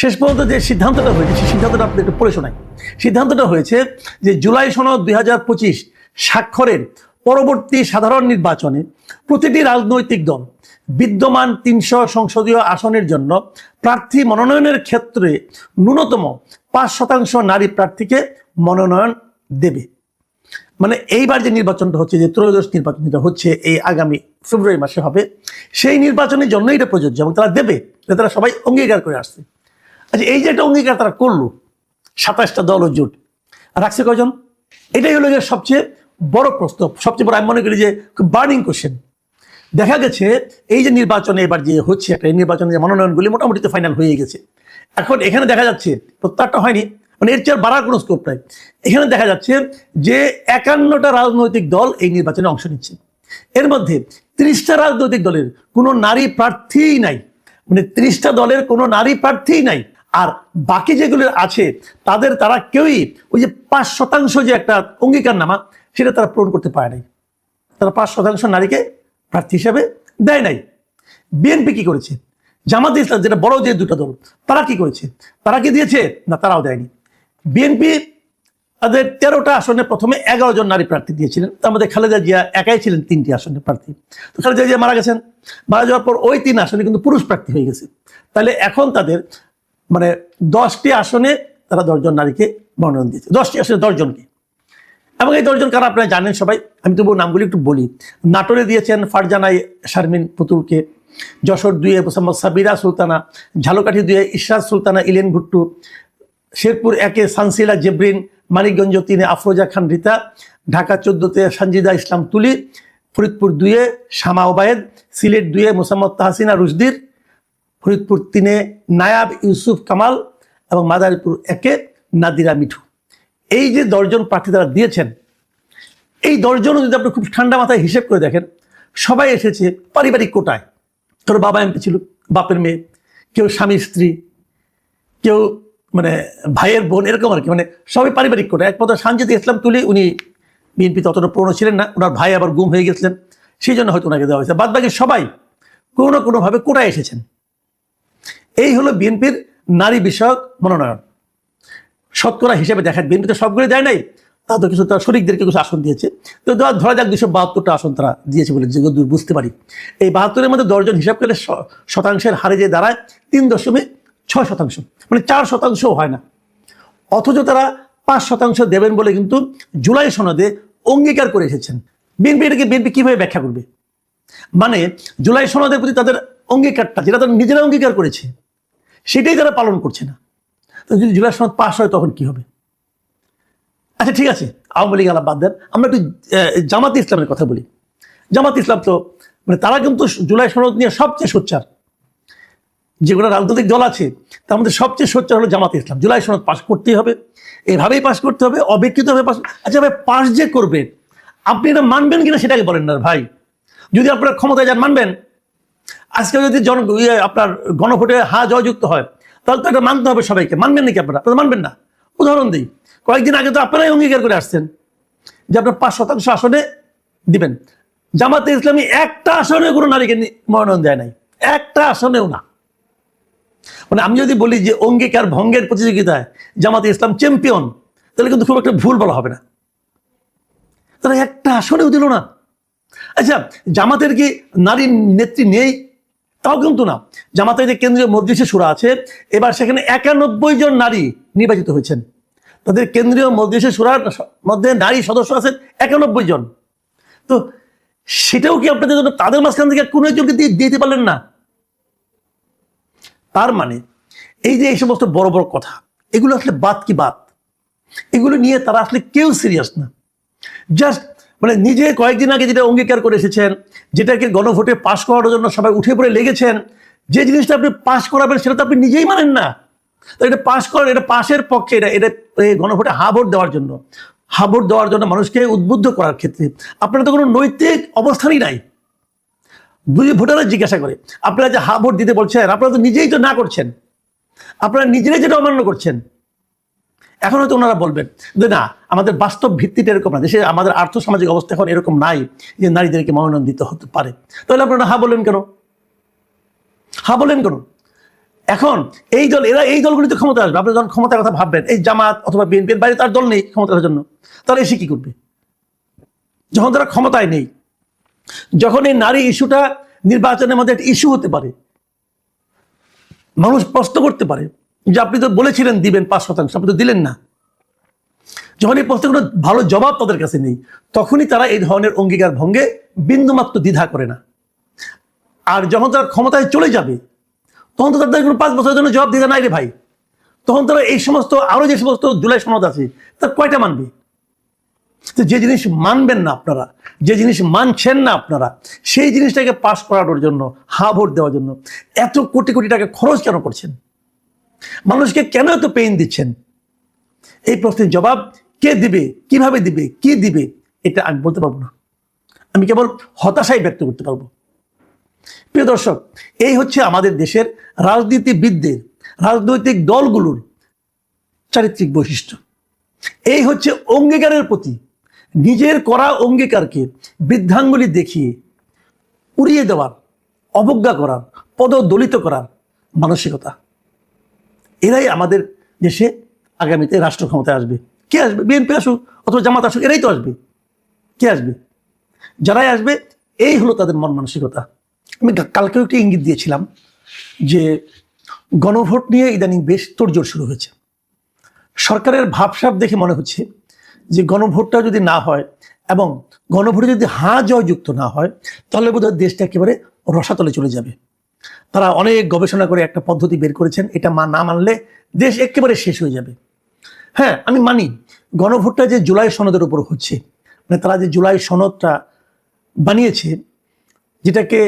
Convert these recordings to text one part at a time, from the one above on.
শেষ পর্যন্ত যে সিদ্ধান্তটা হয়েছে, সেই সিদ্ধান্তটা আপনি একটু পড়ে শোনাই। সিদ্ধান্তটা হয়েছে যে জুলাই সনদ দুই হাজার পঁচিশ স্বাক্ষরের পরবর্তী সাধারণ নির্বাচনে প্রতিটি রাজনৈতিক দল বিদ্যমান তিনশো সংসদীয় আসনের জন্য প্রার্থী মনোনয়নের ক্ষেত্রে ন্যূনতম পাঁচ শতাংশ নারী প্রার্থীকে মনোনয়ন দেবে। মানে এইবার যে নির্বাচনটা হচ্ছে, যে ত্রয়োদশ নির্বাচন যেটা হচ্ছে, এই আগামী ফেব্রুয়ারি মাসে হবে, সেই নির্বাচনের জন্য এটা প্রযোজ্য এবং তারা দেবে তারা সবাই অঙ্গীকার করে আসছে। আচ্ছা এই যে একটা অঙ্গীকার তারা করল, সাতাশটা দল জোট। রাখছে কজন এটাই হলো যে সবচেয়ে বড় প্রশ্ন, সবচেয়ে বড়, আমি মনে করি যে বার্নিং কোশ্চেন। দেখা গেছে, এই যে নির্বাচনে এবার যে হচ্ছে একটা, এই নির্বাচনে যে মনোনয়নগুলি মোটামুটি ফাইনাল হয়ে গেছে। এখন এখানে দেখা যাচ্ছে প্রত্যারটা হয়নি মানে এর চেয়ে বাড়ার কোনো স্কোপ নাই। এখানে দেখা যাচ্ছে যে একান্নটা রাজনৈতিক দল এই নির্বাচনে অংশ নিচ্ছে। এর মধ্যে ত্রিশটা রাজনৈতিক দলের কোনো নারী প্রার্থীই নাই। মানে ত্রিশটা দলের কোনো নারী প্রার্থীই নাই। আর বাকি যেগুলো আছে, তাদের তারা কেউই ওই যে পাঁচ শতাংশ যে একটা অঙ্গীকার নামা সেটা তারা পূরণ করতে পারে নাই। তারা পাঁচ শতাংশ নারীকে প্রার্থী হিসাবে দেয় নাই। বিএনপি কি করেছে? জামাত ইসলাম যেটা বড় যে দুটো দল, তারা কি করেছে? তারা কি দিয়েছে? না, তারাও দেয়নি। বিএনপি তাদের তেরোটা আসনে প্রথমে এগারো জন নারী প্রার্থী দিয়েছিলেন। তার মধ্যে খালেদা জিয়া একাই ছিলেন তিনটি আসনের প্রার্থী। তো খালেদা জিয়া মারা গেছেন। মারা যাওয়ার পর ওই তিন আসনে কিন্তু পুরুষ প্রার্থী হয়ে গেছে। তাহলে এখন তাদের মানে দশটি আসনে তারা দশজন নারীকে মনোনয়ন দিয়েছে। দশটি আসনে দশজনকে। এবং এই দশজন কারা আপনারা জানেন সবাই? আমি তবু নামগুলি একটু বলি। নাটোরে দিয়েছেন ফারজানাই শারমিন পুতুলকে, যশোর দুয়ে মোসাম্মদ সাবিরা সুলতানা, ঝালকাঠি দুয়ে ইশরাত সুলতানা, ইলেন ভুট্টু, শেরপুর একে সানসিলা জেব্রিন, মানিকগঞ্জ তিনে আফরোজা খান রিতা, ঢাকা চোদ্দোতে সঞ্জিদা ইসলাম তুলি, ফরিদপুর দুয়ে শামা ওবায়েদ, সিলেট দুয়ে মোসাম্মদ তাহসিনা রুশদির ফরিদপুর তিনে নায়াব ইউসুফ কামাল এবং মাদারীপুর একে নাদিরা মিঠু। এই যে দশজন প্রার্থী তারা দিয়েছেন, এই দশজনও যদি আপনি খুব ঠান্ডা মাথায় হিসেব করে দেখেন, সবাই এসেছে পারিবারিক কোটায়। তোর বাবা এমপি ছিল, বাপের মেয়ে, কেউ স্বামী, স্ত্রী, কেউ মানে ভাইয়ের বোন, এরকম আর কি মানে সবাই পারিবারিক কোটা একমাত্র সানজিদ ইসলাম তুলি, উনি বিএনপিতে অতটা পুরনো ছিলেন না, ওনার ভাই আবার গুম হয়ে গেছিলেন, সেই জন্য হয়তো ওনাকে দেওয়া হয়েছে। বাদ বাকি সবাই কোনো না কোনোভাবে কোটায় এসেছেন। এই হলো বিএনপির নারী বিষয়ক মনোনয়ন। শতকরা হিসেবে দেখা বিএনপি তো সবগুলো দেয় নাই, তাদের কিছু তারা শরিকদেরকে কিছু আসন দিয়েছে। তো ধরা যাক দুশো বাহাত্তরটা আসন তারা দিয়েছে বলে যে দূর বুঝতে পারি। এই বাহাত্তরের মধ্যে দশজন হিসাব করলে শতাংশের হারে যে দাঁড়ায়, তিন দশমিক ছয় শতাংশ। মানে চার শতাংশও হয় না। অথচ তারা পাঁচ শতাংশ দেবেন বলে কিন্তু জুলাই সনদে অঙ্গীকার করে এসেছেন। বিএনপি এটাকে বিএনপি কীভাবে ব্যাখ্যা করবে? মানে জুলাই সনদের প্রতি তাদের অঙ্গীকারটা, যেটা তারা নিজেরা অঙ্গীকার করেছে সেটাই তারা পালন করছে না। তো যদি জুলাই সনদ পাশ হয় তখন কি হবে? আচ্ছা ঠিক আছে, আওয়ামী লীগ আলাপ বাদ দেন। আমরা একটু জামাত ইসলামের কথা বলি। জামাত ইসলাম তো মানে তারা কিন্তু জুলাই সনদ নিয়ে সবচেয়ে সোচ্চার। যেগুলো রাজনৈতিক দল আছে, তার মধ্যে সবচেয়ে সোচ্চার হলো জামাত ইসলাম। জুলাই সনদ পাশ করতেই হবে। এভাবেই পাশ করতে হবে, অবিকৃতভাবে পাশ আচ্ছা ভাই, পাশ যে করবেন আপনি এটা মানবেন কিনা সেটাকে বলেন না, ভাই। যদি আপনার ক্ষমতায় যান, মানবেন। আজকে যদি জন ইয়ে আপনার গণভোটে হা জয়যুক্ত হয়, তাহলে তো এটা মানতে হবে সবাইকে। মানবেন নাকি আপনারা? আপনারা মানবেন না। উদাহরণ দিই। কয়েকদিন আগে তো আপনারাই অঙ্গীকার করে আসছেন যে আপনার পাঁচ শতাংশ আসনে দিবেন। জামাতে ইসলামী একটা আসনে কোনো নারীকে মনোনয়ন দেয় নাই। একটা আসনেও না। মানে আমি যদি বলি যে অঙ্গীকার ভঙ্গের প্রতিযোগিতায় জামাতে ইসলাম চ্যাম্পিয়ন, তাহলে কিন্তু খুব একটা ভুল বলা হবে না। তারা একটা আসনেও দিল না। আচ্ছা জামাতের কি নারী নেত্রী নেই? তাও কিন্তু না। জামাতের যে কেন্দ্রীয় মজলিসে সুরা আছে, এবার সেখানে একানব্বই জন নারী নির্বাচিত হয়েছেন। তাদের কেন্দ্রীয় মজলিসে সুরার মধ্যে নারী সদস্য আছেন একানব্বই জন। তো সেটাও কি আপনাদের জন্য তাদের মাঝখান থেকে কোনো একজনকে দিয়ে দিতে পারলেন না? তার মানে এই যে এই সমস্ত বড় বড় কথা, এগুলো আসলে বাদ কি বাদ? এগুলো নিয়ে তারা আসলে কেউ সিরিয়াস না। জাস্ট মানে নিজে কয়েকদিন আগে যেটা অঙ্গীকার করে এসেছেন, যেটাকে গণভোটে পাশ করার জন্য সবাই উঠে পড়ে লেগেছেন, যে জিনিসটা আপনি পাশ করাবেন সেটা তো আপনি নিজেই মানেন না। তো এটা পাশ করেন এটা পাশের পক্ষে এটা এটা এই গণভোটে হা ভোট দেওয়ার জন্য, হা ভোট দেওয়ার জন্য মানুষকে উদ্বুদ্ধ করার ক্ষেত্রে আপনার তো কোনো নৈতিক অবস্থানই নাই। বুঝে ভোটাররা জিজ্ঞাসা করে, আপনারা যে হা ভোট দিতে বলছেন, আপনারা তো নিজেই তো না করছেন, আপনারা নিজেরাই যেটা অমান্য করছেন। এখন হয়তো ওনারা বলবেন যে না, আমাদের বাস্তব ভিত্তিটা এরকম না, দেশে আমাদের আর্থ সামাজিক অবস্থা এখন এরকম নাই যে নারীদেরকে মনোনয়ন দিতে হতে পারে। তাহলে আপনারা হা বলেন কেন? হা বলেন কেন? এখন এই দল, এরা এই দলগুলিতে ক্ষমতা আসবে, আপনি যখন ক্ষমতার কথা ভাববেন, এই জামাত অথবা বিএনপির বাইরে তার দল নেই ক্ষমতার জন্য তারা এসে কি করবে? যখন তারা ক্ষমতায় নেই, যখন এই নারী ইস্যুটা নির্বাচনের মধ্যে একটা ইস্যু হতে পারে, মানুষ প্রশ্ন করতে পারে যে আপনি তো বলেছিলেন দিবেন পাঁচ শতাংশ, আপনি তো দিলেন না। যখন এই প্রশ্নের কোনো ভালো জবাব তাদের কাছে নেই, তখনই তারা এই ধরনের অঙ্গীকার ভঙ্গে বিন্দুমাত্র দ্বিধা করে না। আর যখন তারা ক্ষমতায় চলে যাবে, তখন তো তাদের কোনো পাঁচ বছরের জন্য জবাব দিতে নাই রে ভাই। তখন তারা এই সমস্ত আরও যে সমস্ত জুলাই সনদ আছে, তার কয়টা মানবে? যে জিনিস মানবেন না আপনারা, যে জিনিস মানছেন না আপনারা, সেই জিনিসটাকে পাশ করানোর জন্য হা ভোট দেওয়ার জন্য এত কোটি কোটি টাকা খরচ কেন করছেন? মানুষকে কেন এত পেইন দিচ্ছেন? এই প্রশ্নের জবাব কে দিবে? কীভাবে দিবে? কি দিবে? এটা আমি বলতে পারব না। আমি কেবল হতাশাই ব্যক্ত করতে পারব। প্রিয় দর্শক, এই হচ্ছে আমাদের দেশের রাজনীতিবিদদের, রাজনৈতিক দলগুলোর চারিত্রিক বৈশিষ্ট্য। এই হচ্ছে অঙ্গীকারের প্রতি। নিজের করা অঙ্গীকারকে বৃদ্ধাঙ্গুলি দেখিয়ে, উড়িয়ে দেওয়ার, অবজ্ঞা করার, পদদলিত করার মানসিকতা। এরাই আমাদের দেশে আগামীতে রাষ্ট্র ক্ষমতায় আসবে। কে আসবে? বিএনপি আসুক অথবা জামাত আসুক, এরাই তো আসবে। কে আসবে? যারাই আসবে, এই হলো তাদের মন মানসিকতা। আমি কালকেও একটি ইঙ্গিত দিয়েছিলাম যে গণভোট নিয়ে ইদানিং বেশ তোড়জোড় শুরু হয়েছে। সরকারের ভাবসাব দেখে মনে হচ্ছে যে গণভোটটা যদি না হয় এবং গণভোটে যদি হাঁ জয়যুক্ত না হয়, তাহলে বোধহয় দেশটা একেবারে রসাতলে চলে যাবে। তারা অনেক গবেষণা করে একটা পদ্ধতি বের করেছেন, এটা মা না মানলে দেশ একেবারে শেষ হয়ে যাবে। হ্যাঁ আমি মানি, গণভোটটা যে জুলাই সনদের উপর হচ্ছে মানে তারা যে জুলাই সনদটা বানিয়েছে, যেটাকে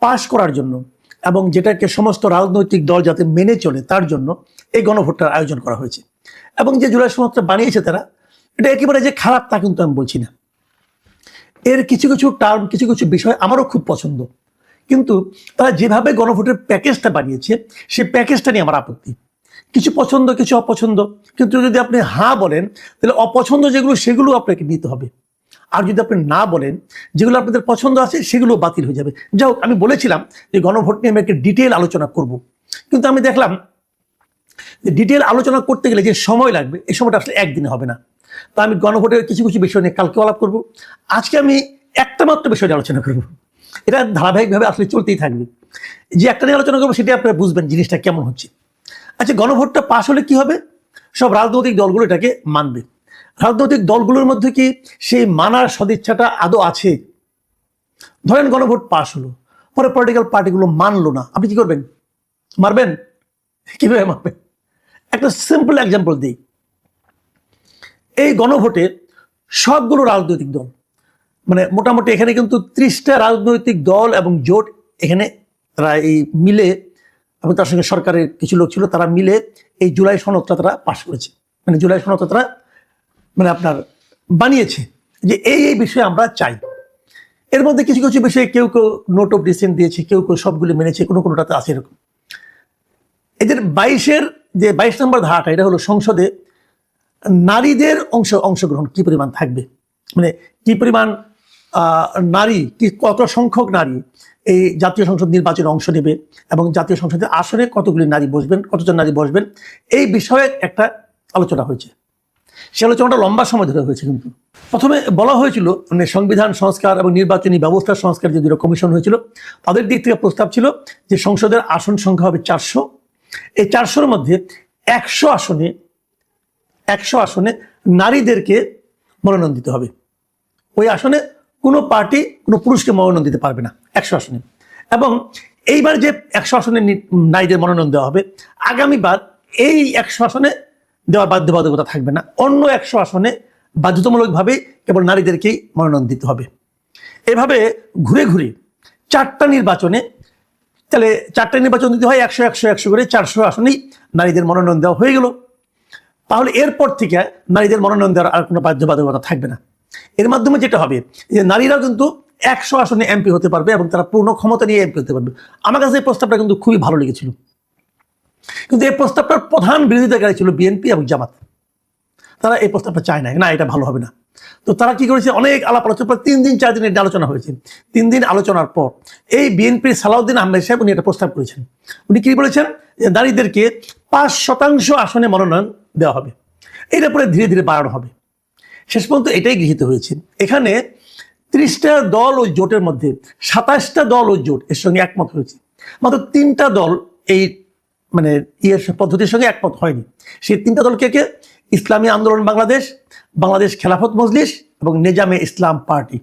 পাশ করার জন্য এবং যেটাকে সমস্ত রাজনৈতিক দল যাতে মেনে চলে, তার জন্য এই গণভোটটার আয়োজন করা হয়েছে। এবং যে জুলাই সনদটা বানিয়েছে তারা, এটা একেবারে যে খারাপ তা কিন্তু আমি বলছি না। এর কিছু কিছু টার্ম কিছু কিছু বিষয় আমারও খুব পছন্দ। কিন্তু তারা যেভাবে গণভোটের প্যাকেজটা বানিয়েছে, সেই প্যাকেজটা নিয়ে আমার আপত্তি। কিছু পছন্দ, কিছু অপছন্দ। কিন্তু যদি আপনি হ্যাঁ বলেন, তাহলে অপছন্দ যেগুলো, সেগুলো আপনাকে নিতে হবে। আর যদি আপনি না বলেন, যেগুলো আপনাদের পছন্দ আছে, সেগুলো বাতিল হয়ে যাবে। যাই হোক, আমি বলেছিলাম যে গণভোট নিয়ে আমি একটা ডিটেল আলোচনা করব। কিন্তু আমি দেখলাম যে ডিটেল আলোচনা করতে গেলে যে সময় লাগবে, এই সময়টা আসলে একদিনে হবে না। তা আমি গণভোটের কিছু কিছু বিষয় নিয়ে কালকে আলাপ করব। আজকে আমি একটা মাত্র বিষয় নিয়ে আলোচনা করব। এটা ধারাবাহিকভাবে আসলে চলতেই থাকবে। যে একটা নিয়ে আলোচনা করব সেটা আপনারা বুঝবেন জিনিসটা কেমন হচ্ছে। আচ্ছা গণভোটটা পাশ হলে কি হবে? সব রাজনৈতিক দলগুলো এটাকে মানবে। রাজনৈতিক দলগুলোর মধ্যে কি সেই মানার সদিচ্ছাটা আদৌ আছে? ধরেন গণভোট পাশ হলো, পরে পলিটিক্যাল পার্টিগুলো মানলো না, আপনি কি করবেন? মারবেন? কীভাবে মারবেন? একটা সিম্পল এক্সাম্পল দিই। এই গণভোটে সবগুলো রাজনৈতিক দল মানে মোটামুটি এখানে কিন্তু ত্রিশটা রাজনৈতিক দল এবং জোট এখানে তারা এই মিলে, এবং তার সঙ্গে সরকারের কিছু লোক ছিল, তারা মিলে এই জুলাই সনদটা তারা পাশ করেছে। মানে জুলাই সনদটা তারা মানে আপনার বানিয়েছে যে এই এই বিষয়ে আমরা চাই। এর মধ্যে কিছু কিছু বিষয়ে কেউ কেউ নোট অফ ডিসেন্ট দিয়েছে, কেউ কেউ সবগুলো মেনেছে, কোনো, কোনোটাতে আছে এরকম। এদের বাইশের যে বাইশ নম্বর ধারাটা, এটা হলো সংসদে নারীদের অংশ, অংশগ্রহণ কি পরিমাণ থাকবে? মানে কি পরিমাণ নারী, কি কত সংখ্যক নারী এই জাতীয় সংসদ নির্বাচনে অংশ নেবে এবং জাতীয় সংসদের আসনে কতগুলি নারী বসবেন, কতজন নারী বসবেন, এই বিষয়ে একটা আলোচনা হয়েছে। সে আলোচনাটা লম্বা সময় ধরে হয়েছে কিন্তু। প্রথমে বলা হয়েছিল মানে সংবিধান সংস্কার এবং নির্বাচনী ব্যবস্থা সংস্কার যে কমিশন হয়েছিল, তাদের দিক থেকে প্রস্তাব ছিল যে সংসদের আসন সংখ্যা হবে চারশো। এই চারশোর মধ্যে একশো আসনে একশো আসনে নারীদেরকে মনোনয়ন দিতে হবে। ওই আসনে কোনো পার্টি কোনো পুরুষকে মনোনয়ন দিতে পারবে না, একশো আসনে। এবং এইবার যে একশো আসনে নারীদের মনোনয়ন দেওয়া হবে, আগামীবার এই একশো আসনে দেওয়ার বাধ্যবাধকতা থাকবে না। অন্য একশো আসনে বাধ্যতামূলকভাবে কেবল নারীদেরকেই মনোনয়ন দিতে হবে। এভাবে ঘুরে ঘুরে চারটা নির্বাচনে, তাহলে চারটা নির্বাচন দিতে হয়, একশো একশো একশো করে চারশো আসনেই নারীদের মনোনয়ন দেওয়া হয়ে গেল। তাহলে এরপর থেকে নারীদের মনোনয়ন দেওয়ার আর কোনো বাধ্যবাধকতা থাকবে না। এর মাধ্যমে যেটা হবে, যে নারীরাও কিন্তু একশো আসনে এমপি হতে পারবে এবং তারা পূর্ণ ক্ষমতা নিয়ে এমপি হতে পারবে। আমার কাছে এই প্রস্তাবটা কিন্তু খুবই ভালো লেগেছিল। কিন্তু এই প্রস্তাবটার প্রধান বিরোধিতাকারী ছিল বিএনপি এবং জামাত। তারা এই প্রস্তাবটা চায় না না, এটা ভালো হবে না। তো তারা কি করেছে? অনেক আলাপ আলোচনা, প্রায় তিন দিন, চার দিন এটা আলোচনা হয়েছে। তিন দিন আলোচনার পর এই বিএনপির সালাউদ্দিন আহমেদ সাহেব উনি একটা প্রস্তাব করেছেন। উনি কি বলেছেন? যে নারীদেরকে পাঁচ শতাংশ আসনে মনোনয়ন দেওয়া হবে। এটা পরে ধীরে ধীরে বাড়ানো হবে। শেষ পর্যন্ত এটাই গৃহীত হয়েছে। এখানে ত্রিশটা দল ও জোটের মধ্যে, সাতাশটা দল ও জোট এর সঙ্গে একমত হয়েছে। মাত্র তিনটা দল এই মানে ইয়ের পদ্ধতির সঙ্গে একমত হয়নি। সেই তিনটা দল কে কে? ইসলামী আন্দোলন বাংলাদেশ বাংলাদেশ খেলাফত মজলিস এবং নিজামে ইসলাম পার্টি।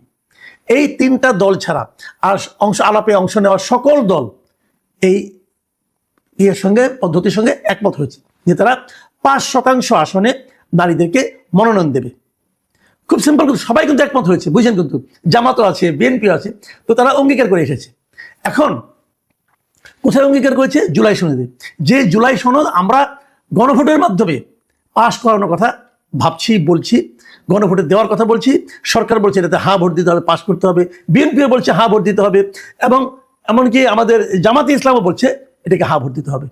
এই তিনটা দল ছাড়া আর অংশ, আলাপে অংশ নেওয়া সকল দল এই ইয়ের সঙ্গে, পদ্ধতির সঙ্গে একমত হয়েছে। যে তারা পাঁচ শতাংশ আসনে নারীদেরকে মনোনয়ন দেবে। খুব সিম্পল কিন্তু সবাই কিন্তু একমত হয়েছে, বুঝছেন কিন্তু? জামাতও আছে বিএনপি আছে, তো তারা অঙ্গীকার করে এসেছে। এখন কোথায় অঙ্গীকার করেছে? জুলাই সনদে। যে জুলাই সনদ আমরা গণভোটের মাধ্যমে পাশ করানোর কথা ভাবছি, বলছি, গণভোটে দেওয়ার কথা বলছি, সরকার বলছে এটাতে হা ভোট দিতে হবে, পাশ করতে হবে, বিএনপিও বলছে হা ভোট দিতে হবে, এবং এমনকি আমাদের জামাতে ইসলামও বলছে এটাকে হা ভোট দিতে হবে।